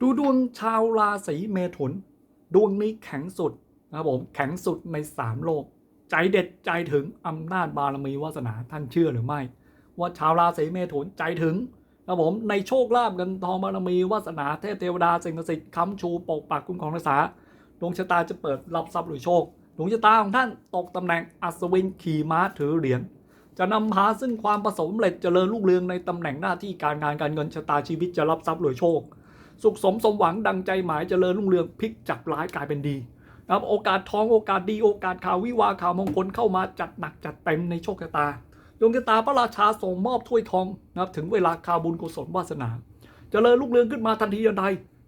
ดูดวงชาวราศีเมถุน ดวงนี้แข็งสุดนะครับผมแข็งสุดในสามโลก ใจเด็ดใจถึงอำนาจบารมีวาสนาท่านเชื่อหรือไม่ ว่าชาวราศีเมถุนใจถึงนะครับผมในโชคลาภเงินทองบารมีวาสนาเทพเทวดาสิ่งศักดิ์สิทธิ์ค้ำชูปกปักคุ้มครองรักษาดวงชะตาจะเปิดรับทรัพย์หรือโชคดวงชะตาของท่านตกตำแหน่งอัศวินขี่ม้าถือเหรียญจะนำพาซึ่งความประสบความเร็จเจริญรุ่งเรืองในตำแหน่งหน้าที่การงานการเงินชะตาชีวิตจะรับทรัพย์หรวยโชค สุขสมสมหวังดังใจหมายเจริญรุ่งเรืองพลิกจากร้ายกลายเป็นดีนะครับโอกาสทองโอกาสดีโอกาสข่าววิวาข่าวมงคลเข้ามาจัดหนักจัดเต็มในโชคชะตาดวงชะตาพระราชาส่งมอบถ้วยทองนะครับถึงเวลาข่าวบุญกุศลวาสนาเจริญรุ่งเรืองขึ้นมาทันทีทันใด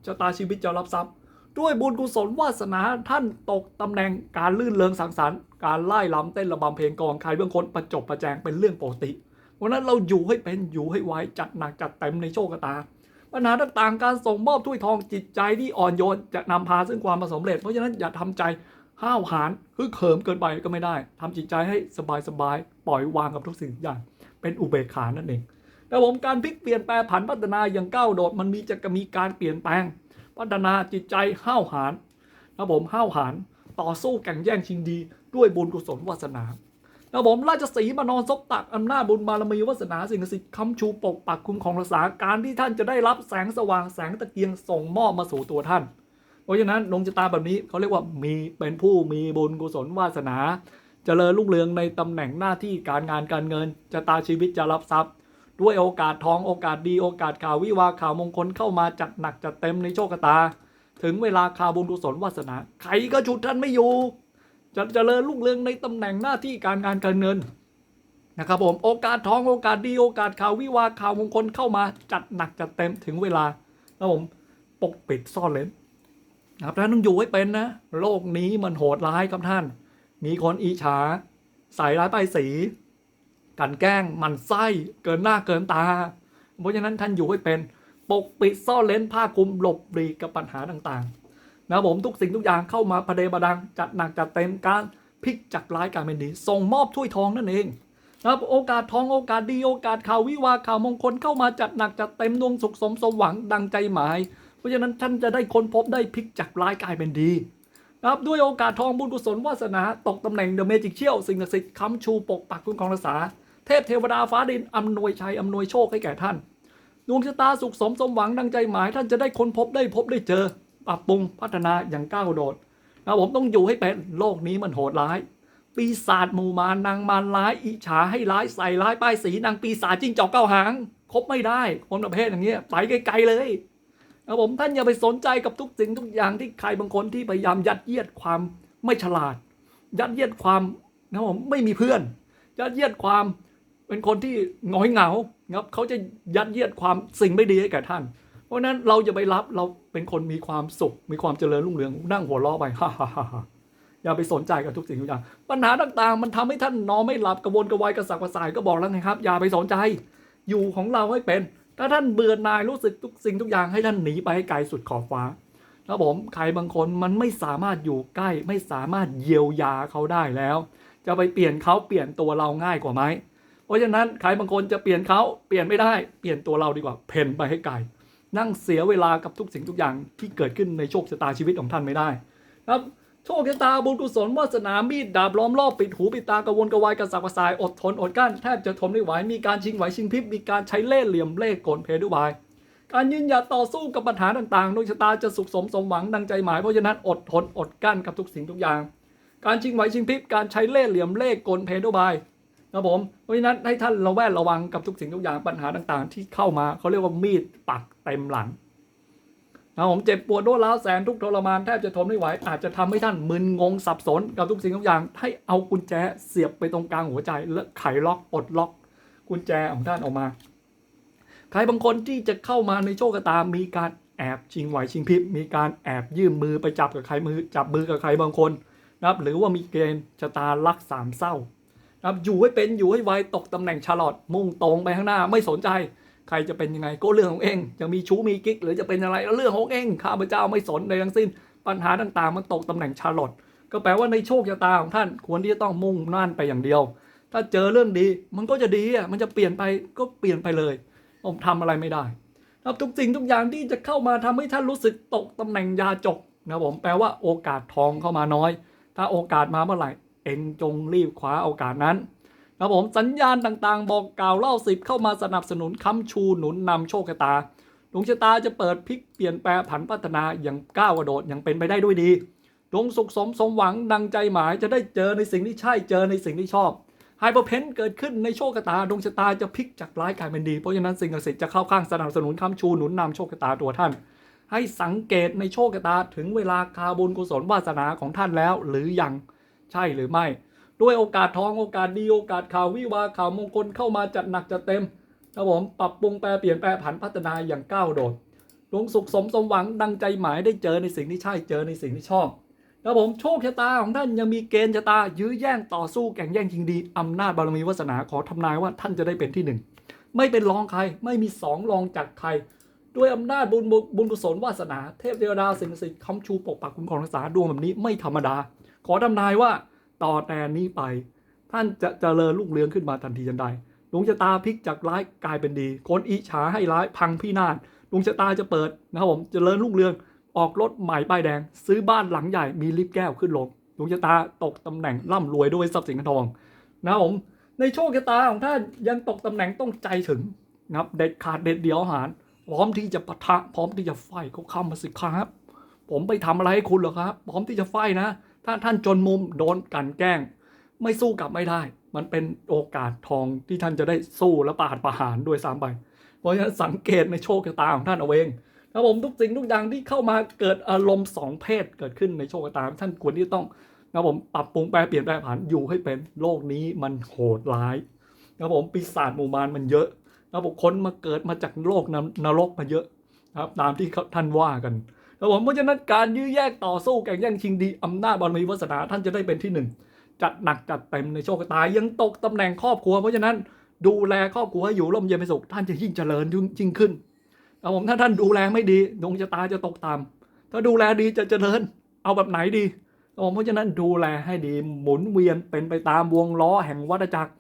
ชะตาชีวิตจะรับทรัพย์ ด้วยบุญกุศลวาสนาท่านตกตำแหน่งการลื่นเริงสังสรรค์การไล่ลำเต้นระบำเพลงกองใครเบื้องคนประจบประแจงเป็นเรื่องปกติเพราะฉะนั้นเราอยู่ให้เป็นอยู่ให้ไว้จัดหนักจัดเต็มในโชคชะตา ปัญหาต่างๆ การส่งมอบถ้วยทองจิตใจที่อ่อนโยนจะนำพาซึ่งความประสบความเร็จ เพราะฉะนั้นอย่าทำใจห้าวหาญฮึกเหิมเกินไปก็ไม่ได้ทำจิตใจให้สบายๆปล่อยวางกับทุกสิ่งอย่าง เป็นอุเบกขานั่นเองแต่ผมการพลิกเปลี่ยนแปลผันพัฒนาอย่างก้าวโดดมันมีจะมีการเปลี่ยนแปลง พัฒนาจิตใจห้าวหาญนะผมห้าวหาญต่อสู้แข่งแย่งชิงดี ด้วยบุญกุศลวาสนา นะผมราชสีมานอนซบตักอำนาจบุญบารมีวาสนาสิ่งศักดิ์สิทธิ์ค้ำชูปกปักคุ้มของรักษาการที่ท่านจะได้รับแสงสว่างแสงตะเกียงส่งมอบมาสู่ตัวท่าน เพราะฉะนั้นดวงชะตาแบบนี้เขาเรียกว่ามีเป็นผู้มีบุญกุศลวาสนาเจริญรุ่งเรืองในตำแหน่งหน้าที่การงานการเงินชะตาชีวิตจะรับทรัพย์ ด้วยโอกาสทองโอกาสดีโอกาสข่าววิวาข่าวมงคลเข้ามาจัดหนักจัดเต็มในโชคชะตา ถึงเวลาข่าวบุญกุศลวาสนาใครก็ฉุดท่านไม่อยู่ จะเจริญรุ่งเรืองในตำแหน่งหน้าที่การงานการเงินนะครับผมโอกาสทองโอกาสดีโอกาสข่าววิวาข่าวมงคลเข้ามาจัดหนักจัดเต็มถึงเวลานะผมปกปิดซ่อนเลนนะครับท่านต้องอยู่ให้เป็นนะโลกนี้มันโหดร้ายครับท่าน มีคนอิจฉาใส่ร้ายป้ายสีกันแกล้งหมันไส้เกินหน้าเกินตา เพราะฉะนั้นท่านอยู่ให้เป็น ปกปิดซ่อนเลนผ้าคลุมหลบหลีกกับปัญหาต่างๆ นะครับผมทุกสิ่งทุกอย่างเข้ามาประเดประดังจัดหนักจัดเต็มการพลิกจากร้ายกลายเป็นดีส่งมอบถ้วยทองนั่นเองนะครับโอกาสทองโอกาสดีโอกาสข่าววิวาข่าวมงคลเข้ามาจัดหนักจัดเต็มดวงสุขสมสมหวังดังใจหมาย เพราะฉะนั้นท่านจะได้ค้นพบได้พลิกจากร้ายกลายเป็นดีนะครับด้วยโอกาสทองบุญกุศลวาสนาตกตำแหน่งเดอะเมจิกเชี่ยลสิ่งศักดิ์สิทธิ์ค้ำชูปกปักคุ้มครองรักษา เทพเทวดาฟ้าดินอำนวยชัยอำนวยโชคให้แก่ท่าน ดวงชะตาสุขสมสมหวังดังใจหมาย ท่านจะได้ค้นพบได้พบได้เจอ ปรับปรุงพัฒนาอย่างก้าวโดดนะผมต้องอยู่ให้เป็นโลกนี้มันโหดร้าย ปีศาจหมู่มารนางมารร้าย อิจฉาให้ร้ายใส่ร้ายป้ายสีนางปีศาจจิ้งจอกเก้าหางคบไม่ได้คนประเภทอย่างเงี้ยไปไกลๆเลยนะผมท่านอย่าไปสนใจกับทุกสิ่งทุกอย่างที่ใครบางคนที่พยายามยัดเยียดความไม่ฉลาด ยัดเยียดความนะผมไม่มีเพื่อน ยัดเยียดความเป็นคนที่งอยเหงาครับเขาจะยัดเยียดความสิ่งไม่ดีให้แก่ท่าน เพราะนั้นเราจะไปรับเราเป็นคนมีความสุข มีความเจริญรุ่งเรืองนั่งหัวเราะไปฮ่าฮ่าฮ่าอย่าไปสนใจกับทุกสิ่งทุกอย่าง ปัญหาต่างๆ มันทำให้ท่านนอนไม่หลับกระวนกระวายกระสับกระส่ายก็บอกแล้วไงครับ อย่าไปสนใจ อยู่ของเราให้เป็น ถ้าท่านเบื่อหน่ายรู้สึกทุกสิ่งทุกอย่างให้ท่านหนีไปให้ไกลสุดขอบฟ้าครับผมใครบางคนมันไม่สามารถอยู่ใกล้ ไม่สามารถเยียวยาเขาได้แล้ว จะไปเปลี่ยนเขาเปลี่ยนตัวเราง่ายกว่าไหมเพราะฉะนั้นใครบางคนจะเปลี่ยนเขาเปลี่ยนไม่ได้ เปลี่ยนตัวเราดีกว่า เพ่นไปให้ไกล นั่งเสียเวลากับทุกสิ่งทุกอย่างที่เกิดขึ้นในโชคชะตาชีวิตของท่านไม่ได้ครับโชคชะตาบุญกุศลวาสนามีดดาบล้อมรอบปิดหูปิดตากระวนกระวายกระสับกระส่ายอดทนอดกั้นแทบจะทนไม่ไหวมีการชิงไหวชิงพริบมีการใช้เล่ห์เหลี่ยมเล่ห์กลเพดุบาย การยืนหยัดต่อสู้กับปัญหาต่างๆดวงชะตาจะสุขสมสมหวังดังใจหมายเพราะฉะนั้นอดทนอดกั้นกับทุกสิ่งทุกอย่าง การชิงไหวชิงพริบการใช้เล่ห์เหลี่ยมเล่ห์กลเพดุบาย นะผมเพราะฉะนั้นให้ท่านระแวดระวังกับทุกสิ่งทุกอย่างปัญหาต่างๆ ที่เข้ามาเขาเรียกว่ามีดปักเต็มหลังนะผมเจ็บปวดรวดร้าวแสนทุกทรมานแทบจะทนไม่ไหวอาจจะทำให้ท่านมึนงงสับสนกับทุกสิ่งทุกอย่าง ให้เอากุญแจเสียบไปตรงกลางหัวใจ แล้วไขล็อกปลดล็อกกุญแจของท่านออกมา ใครบางคนที่จะเข้ามาในโชคตามีการแอบชิงไหวชิงพริบมีการแอบยื่นมือไปจับกับใครมือจับมือกับใครบางคนนะครับหรือว่ามีเกณฑ์ชะตารักสามเศร้า นะครับอยู่ให้เป็นอยู่ให้ไวตกตำแหน่งชาลอตมุ่งตรงไปข้างหน้าไม่สนใจ ใครจะเป็นยังไงก็เรื่องของเองจะมีชู้มีกิ๊กหรือจะเป็นอะไรก็เรื่องของเองข้าพเจ้าไม่สนใดทั้งสิ้น ปัญหาต่างๆ มันตกตำแหน่งชาลอตก็แปลว่าในโชคชะตาของท่านควรที่จะต้องมุ่งนั่นไปอย่างเดียว ถ้าเจอเรื่องดีมันก็จะดีอะมันจะเปลี่ยนไปก็เปลี่ยนไปเลยผมทำอะไรไม่ได้ครับทุกสิ่งทุกอย่างที่จะเข้ามาทำให้ท่านรู้สึกตกตำแหน่งยาจกนะผมแปลว่าโอกาสทองเข้ามาน้อย ถ้าโอกาสมาเมื่อไหร่ เองจงรีบคว้าโอกาสนั้นนะครับผมสัญญาณต่างๆ บอกกล่าวเล่าสิบเข้ามาสนับสนุนค้ำชูหนุนนำโชคชะตาดวงชะตาจะเปิดพลิกเปลี่ยนแปลงผันพัฒนาอย่างก้าวกระโดดอย่างเป็นไปได้ด้วยดีดวงสุขสมสมหวังดังใจหมายจะได้เจอในสิ่งที่ใช่เจอในสิ่งที่ชอบไฮเปอร์เพนเกิดขึ้นในโชคชะตาดวงชะตาจะพลิกจากร้ายกลายเป็นดี เพราะฉะนั้นสิ่งศักดิ์สิทธิ์จะเข้าข้างสนับสนุนค้ำชูหนุนนำโชคชะตาตัวท่าน ให้สังเกตในโชคชะตาถึงเวลาคาบุญกุศลวาสนาของท่านแล้วหรือยัง ใช่หรือไม่ ด้วยโอกาสทองโอกาสดีโอกาสข่าววิวาข่าวมงคลเข้ามาจัดหนักจัดเต็มครับผมปรับปรุงแปลเปลี่ยนแปลผันพัฒนาอย่างก้าวโดดดวงสุขสมสมหวังดังใจหมายได้เจอในสิ่งที่ใช่เจอในสิ่งที่ชอบครับผมโชคชะตาของท่านยังมีเกณฑ์ชะตา ยื้อแย่งต่อสู้แข่งแย่งชิงดีอำนาจบารมีวาสนาขอทำนายว่าท่านจะได้เป็นที่หนึ่งไม่เป็นรองใครไม่มีสองรองจากใครด้วยอำนาจบุญบุญบุญกุศลวาสนาเทพเทวดาสิ่งศักดิ์สิทธิ์คำชูปกปักคุ้มครองรักษาดวงแบบนี้ไม่ธรรมดา ขอทำนายว่าต่อแต่นี้ไป ท่านจะเจริญรุ่งเรืองขึ้นมาทันทีทันใดดวงชะตาพลิกจากร้ายกลายเป็นดี คนอิจฉาให้ร้ายพังพินาศดวงชะตาจะเปิดนะครับผมจเจริญรุ่งเรืองออกรถใหม่ป้ายแดง ซื้อบ้านหลังใหญ่มีลิฟต์แก้วขึ้นลงดวงชะตาตกตำแหน่งร่ำรวยด้วยทรัพย์สินเงินทองนะครับผมในโชคชะตาของท่านยังตกตำแหน่งต้องใจถึงนะครับเด็ดขาดเด็ดเดียวหาร พร้อมที่จะปะทะพร้อมที่จะไฟเขาเข้ามาสิครับ ผมไปทำอะไรให้คุณหรอครับ พร้อมที่จะไฟนะ ถ้าท่านจนมุมโดนกันแกล้ง ไม่สู้กลับไม่ได้ มันเป็นโอกาสทองที่ท่านจะได้สู้และปาดประหารด้วยซ้ำไป เพราะฉะนั้นสังเกตในโชคชะตาของท่านเอาเองนะผมทุกสิ่งทุกอย่างที่เข้ามาเกิดอารมณ์สองเพศเกิดขึ้นในโชคชะตาท่านควรที่ต้องนะผมปรับปรุงแปลเปลี่ยนแปลผันอยู่ให้เป็นโลกนี้มันโหดร้ายนะผมปีศาจหมู่มารมันเยอะนะผมคนมาเกิดมาจากโลกนรกมาเยอะนะครับตามที่ท่านว่ากัน นะผมเพราะฉะนั้นการยื้อแยกต่อสู้แข่งแย่งชิงดีอำนาจบารมีวาสนาท่านจะได้เป็นที่หนึ่งจัดหนักจัดเต็มในโชคตายังตกตำแหน่งครอบครัว เพราะฉะนั้นดูแลครอบครัวให้อยู่ร่มเย็นเป็นสุขท่านจะยิ่งเจริญยิ่งขึ้นนะผมถ้าท่านดูแลไม่ดีดวงชะตาจะตกต่ำถ้าดูแลดีจะเจริญเอาแบบไหนดีนะผมเพราะฉะนั้นดูแลให้ดีหมุนเวียนเป็นไปตามวงล้อแห่งวัฏจักร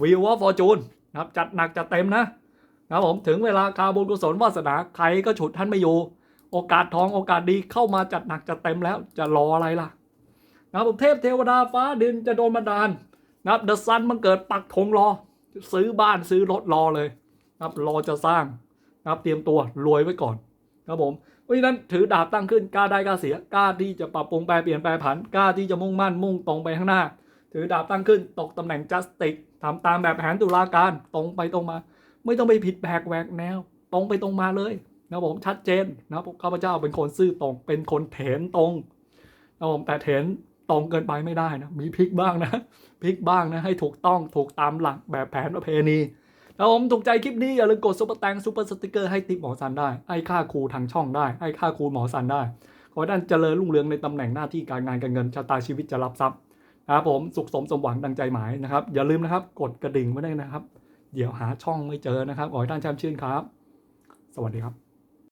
วิวฟอร์จูนนะครับจัดหนักจัดเต็มนะนะครับผมถึงเวลาคาบุญกุศลวาสนาใครก็ฉุดท่านไม่อยู่ โอกาสทองโอกาสดีเข้ามาจัดหนักจัดเต็มแล้วจะรออะไรล่ะนะครับผมเทพเทวดาฟ้าดินจะโดนบันดาลนะครับเดอะซันมันเกิดปักธงรอ ซื้อบ้านซื้อรถรอเลยนะครับรอจะสร้างนะครับเตรียมตัวรวยไว้ก่อนนะครับผมเพราะฉะนั้นถือดาบตั้งขึ้นกล้าได้กล้าเสียกล้าที่จะปรับปรุงแปลเปลี่ยนแปลผันกล้าที่จะมุ่งมั่นมุ่งตรงไปข้างหน้า ถือดาบตั้งขึ้นตกตำแหน่งจัสติกทำตามแบบแผนตุลาการตรงไปตรงมา ไม่ต้องไปผิดแบกแหวกแนว ตรงไปตรงมาเลย นะผมชัดเจนนะครับข้าพเจ้าเป็นคนซื่อตรง เป็นคนเถนตรงนะผมแต่เถนตรงเกินไปไม่ได้นะมีพลิกบ้างนะพลิกบ้างนะให้ถูกต้องถูกตามหลักแบบแผนประเพณีนะผมถูกใจคลิปนี้อย่าลืมกดซุปเปอร์แตงซุปเปอร์สติกเกอร์ให้ติปหมอสันได้ให้ค่าครูทางช่องได้ให้ค่าครูหมอสันได้ ขอให้ท่านเจริญรุ่งเรืองในตำแหน่งหน้าที่การงานการเงินชะตาชีวิตจะรับทรัพย์นะครับผมสุขสมสมหวังดังใจหมายนะครับ อย่าลืมนะครับกดกระดิ่งไว้ได้นะครับ เดี๋ยวหาช่องไม่เจอนะครับขอให้ท่านแชมป์ชื่นครับ สวัสดีครับ